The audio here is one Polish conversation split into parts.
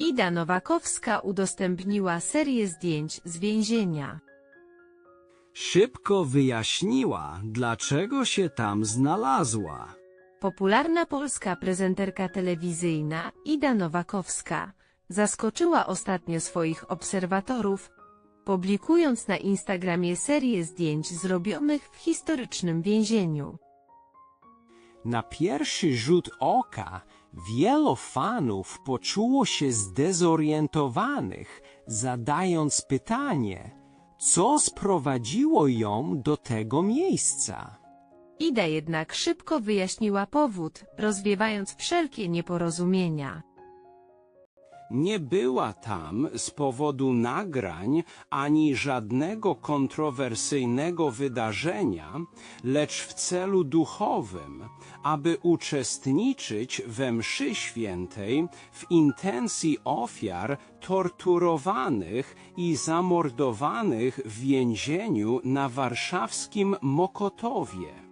Ida Nowakowska udostępniła serię zdjęć z więzienia. Szybko wyjaśniła, dlaczego się tam znalazła. Popularna polska prezenterka telewizyjna Ida Nowakowska zaskoczyła ostatnio swoich obserwatorów, publikując na Instagramie serię zdjęć zrobionych w historycznym więzieniu. Na pierwszy rzut oka wielu fanów poczuło się zdezorientowanych, zadając pytanie, co sprowadziło ją do tego miejsca. Ida jednak szybko wyjaśniła powód, rozwiewając wszelkie nieporozumienia. Nie była tam z powodu nagrań ani żadnego kontrowersyjnego wydarzenia, lecz w celu duchowym, aby uczestniczyć we mszy świętej w intencji ofiar torturowanych i zamordowanych w więzieniu na warszawskim Mokotowie.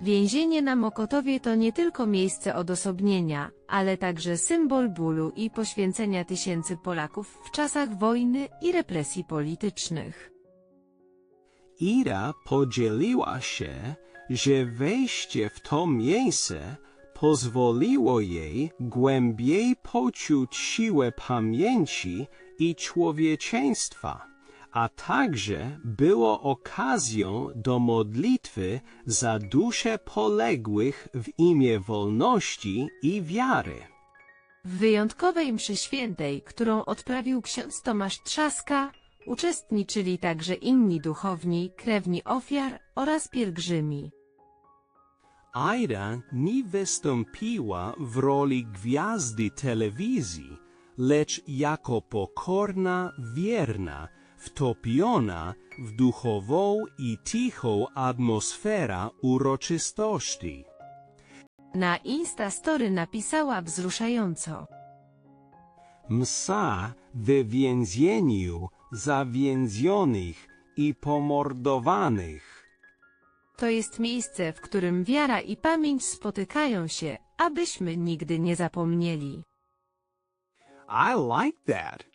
Więzienie na Mokotowie to nie tylko miejsce odosobnienia, ale także symbol bólu i poświęcenia tysięcy Polaków w czasach wojny i represji politycznych. Ira podzieliła się, że wejście w to miejsce pozwoliło jej głębiej poczuć siłę pamięci i człowieczeństwa, a także było okazją do modlitwy za dusze poległych w imię wolności i wiary. W wyjątkowej mszy świętej, którą odprawił ksiądz Tomasz Trzaska, uczestniczyli także inni duchowni, krewni ofiar oraz pielgrzymi. Aida nie wystąpiła w roli gwiazdy telewizji, lecz jako pokorna, wierna, wtopiona w duchową i cichą atmosferę uroczystości. Na Instastory napisała wzruszająco. Msa w więzieniu zawięzionych i pomordowanych. To jest miejsce, w którym wiara i pamięć spotykają się, abyśmy nigdy nie zapomnieli. I like that.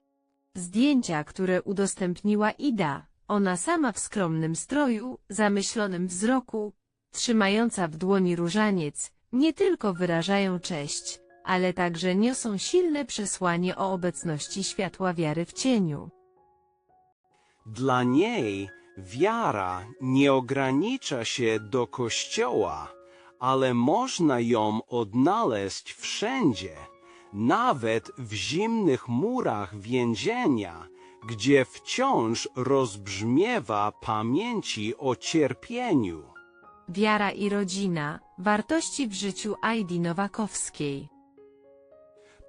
Zdjęcia, które udostępniła Ida, ona sama w skromnym stroju, zamyślonym wzroku, trzymająca w dłoni różaniec, nie tylko wyrażają cześć, ale także niosą silne przesłanie o obecności światła wiary w cieniu. Dla niej wiara nie ogranicza się do kościoła, ale można ją odnaleźć wszędzie, nawet w zimnych murach więzienia, gdzie wciąż rozbrzmiewa pamięci o cierpieniu. Wiara i rodzina, wartości w życiu Aidi Nowakowskiej.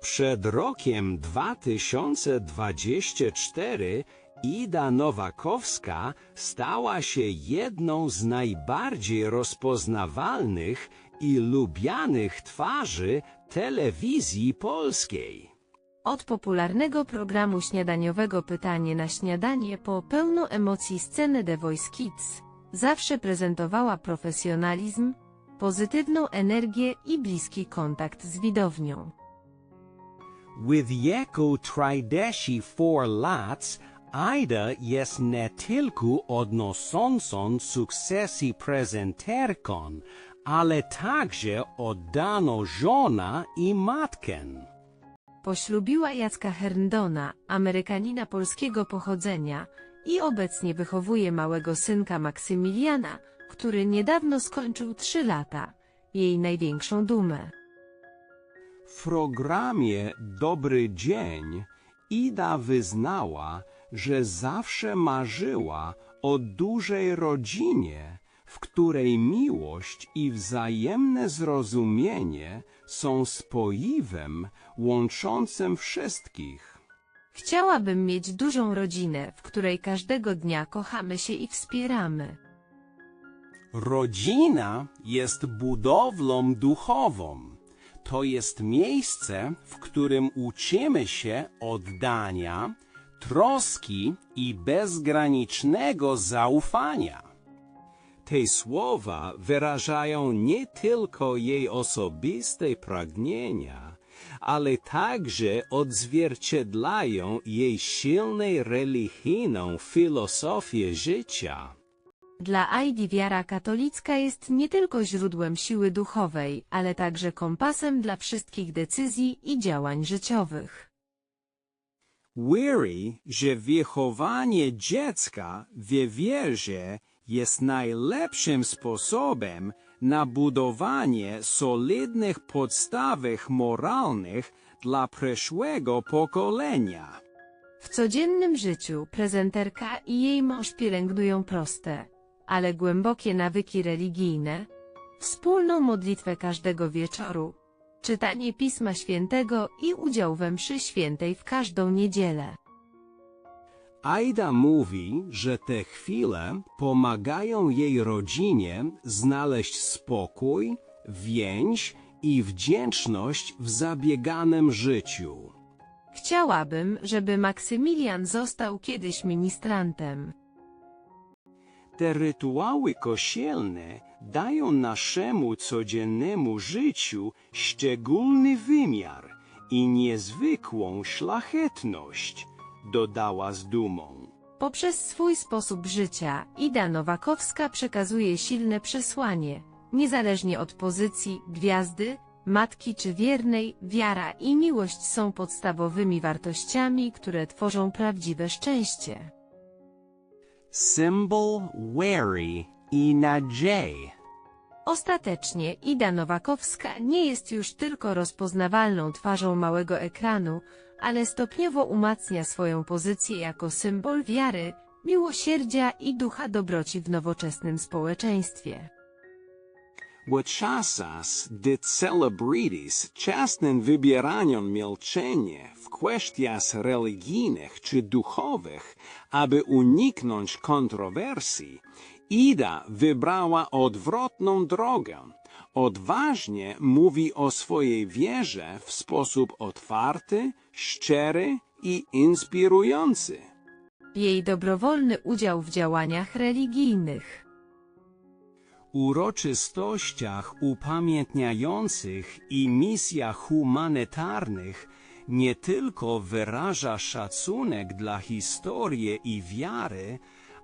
Przed rokiem 2024 Ida Nowakowska stała się jedną z najbardziej rozpoznawalnych i lubianych twarzy telewizji polskiej. Od popularnego programu śniadaniowego Pytanie na śniadanie po pełną emocji scenę The Voice Kids, zawsze prezentowała profesjonalizm, pozytywną energię i bliski kontakt z widownią. With wieku 34 lat, Ida jest nie tylko odnoszącą sukcesy prezenterką, ale także oddaną żona i matkę. Poślubiła Jacka Herndona, Amerykanina polskiego pochodzenia, i obecnie wychowuje małego synka Maksymiliana, który niedawno skończył 3 lata, jej największą dumę. W programie Dobry Dzień Ida wyznała, że zawsze marzyła o dużej rodzinie, w której miłość i wzajemne zrozumienie są spoiwem łączącym wszystkich. Chciałabym mieć dużą rodzinę, w której każdego dnia kochamy się i wspieramy. Rodzina jest budowlą duchową. To jest miejsce, w którym uczymy się oddania, troski i bezgranicznego zaufania. Te słowa wyrażają nie tylko jej osobiste pragnienia, ale także odzwierciedlają jej silną religijną filozofię życia. Dla Aidi wiara katolicka jest nie tylko źródłem siły duchowej, ale także kompasem dla wszystkich decyzji i działań życiowych. Wierzy, że wychowanie dziecka w wierze jest najlepszym sposobem na budowanie solidnych podstawek moralnych dla przyszłego pokolenia. W codziennym życiu prezenterka i jej mąż pielęgnują proste, ale głębokie nawyki religijne, wspólną modlitwę każdego wieczoru, czytanie Pisma Świętego i udział we mszy świętej w każdą niedzielę. Aida mówi, że te chwile pomagają jej rodzinie znaleźć spokój, więź i wdzięczność w zabieganym życiu. Chciałabym, żeby Maksymilian został kiedyś ministrantem. Te rytuały kościelne dają naszemu codziennemu życiu szczególny wymiar i niezwykłą szlachetność, dodała z dumą. Poprzez swój sposób życia Ida Nowakowska przekazuje silne przesłanie, niezależnie od pozycji, gwiazdy, matki czy wiernej, wiara i miłość są podstawowymi wartościami, które tworzą prawdziwe szczęście. Symbol Wary i nadziei. Ostatecznie Ida Nowakowska nie jest już tylko rozpoznawalną twarzą małego ekranu, ale stopniowo umacnia swoją pozycję jako symbol wiary, miłosierdzia i ducha dobroci w nowoczesnym społeczeństwie. Podczas gdy celebrities często wybierają milczenie w kwestiach religijnych czy duchowych, aby uniknąć kontrowersji, Ida wybrała odwrotną drogę. Odważnie mówi o swojej wierze w sposób otwarty, szczery i inspirujący. Jej dobrowolny udział w działaniach religijnych. uroczystościach upamiętniających i misjach humanitarnych nie tylko wyraża szacunek dla historii i wiary,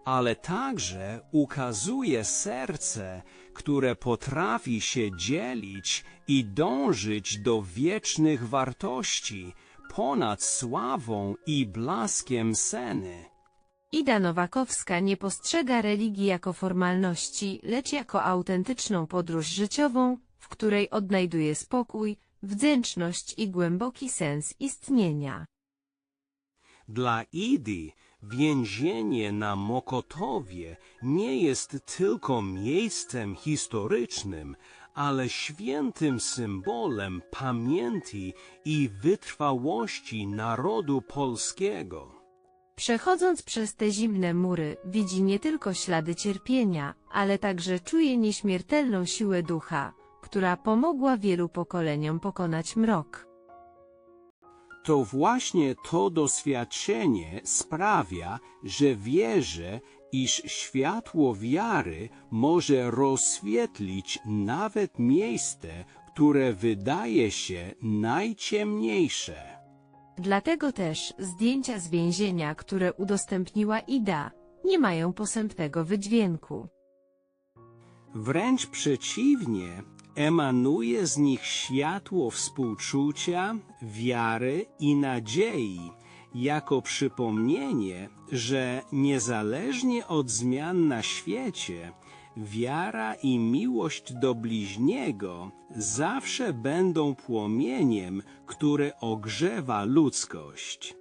ale także ukazuje serce, które potrafi się dzielić i dążyć do wiecznych wartości ponad sławą i blaskiem seny. Ida Nowakowska nie postrzega religii jako formalności, lecz jako autentyczną podróż życiową, w której odnajduje spokój, wdzięczność i głęboki sens istnienia. Dla Idy więzienie na Mokotowie nie jest tylko miejscem historycznym, ale świętym symbolem pamięci i wytrwałości narodu polskiego. Przechodząc przez te zimne mury, widzi nie tylko ślady cierpienia, ale także czuje nieśmiertelną siłę ducha, która pomogła wielu pokoleniom pokonać mrok. To właśnie to doświadczenie sprawia, że wierzę, iż światło wiary może rozświetlić nawet miejsce, które wydaje się najciemniejsze. Dlatego też zdjęcia z więzienia, które udostępniła Ida, nie mają posępnego wydźwięku. Wręcz przeciwnie, emanuje z nich światło współczucia, wiary i nadziei, jako przypomnienie, że niezależnie od zmian na świecie, wiara i miłość do bliźniego zawsze będą płomieniem, które ogrzewa ludzkość.